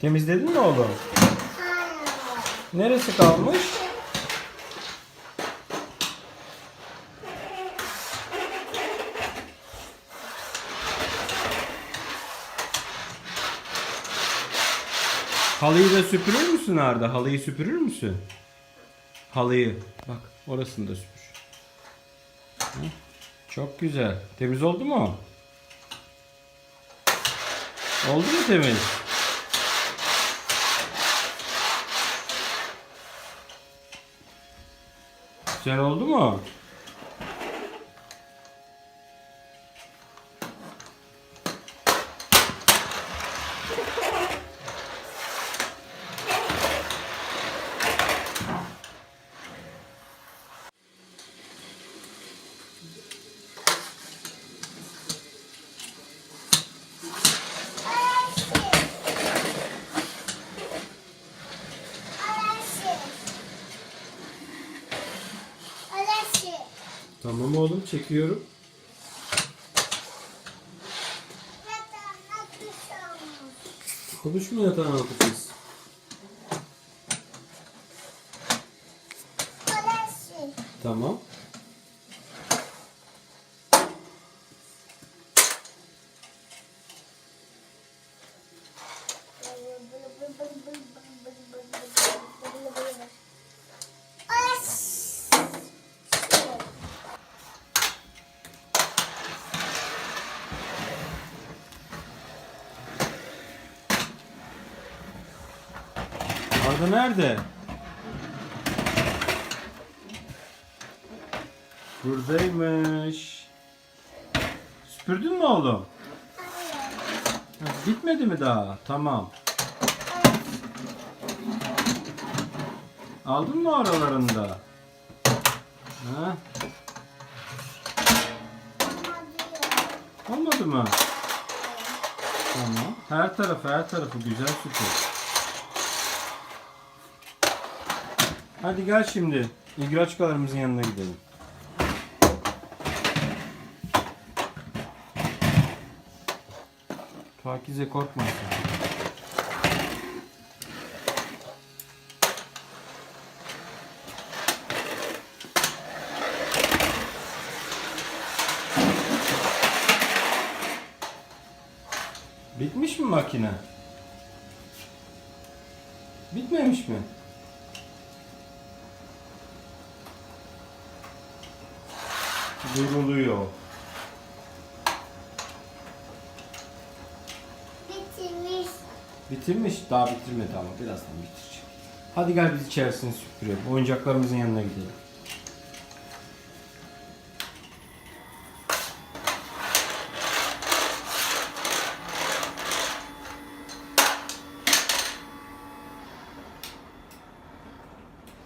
Temizledin mi oğlum? Neresi kalmış? Halıyı da süpürür müsün Arda? Halıyı süpürür müsün? Halıyı. Bak orasını da süpür. Çok güzel. Temiz oldu mu? Oldu mu temiz? Güzel oldu mu? Tamam oğlum çekiyorum. Konuşma yatağın altı kız. Tamam. Arda nerede? Buradaymış. Süpürdün mü oğlum? Ha, bitmedi mi daha? Tamam. Aldın mı aralarında? Ha? Olmadı mı? Tamam. Her tarafı her tarafı güzel süpür. Hadi gel şimdi. İgraçkalarımızın yanına gidelim. Pakize korkma. Bitmiş mi makine? Bitmemiş mi? Duruluyor. Bitirmiş. Bitirmiş. Daha bitirmedi ama birazdan bitirecek. Hadi gel biz içerisini süpürelim. Oyuncaklarımızın yanına gidelim.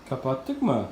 Kapattık mı?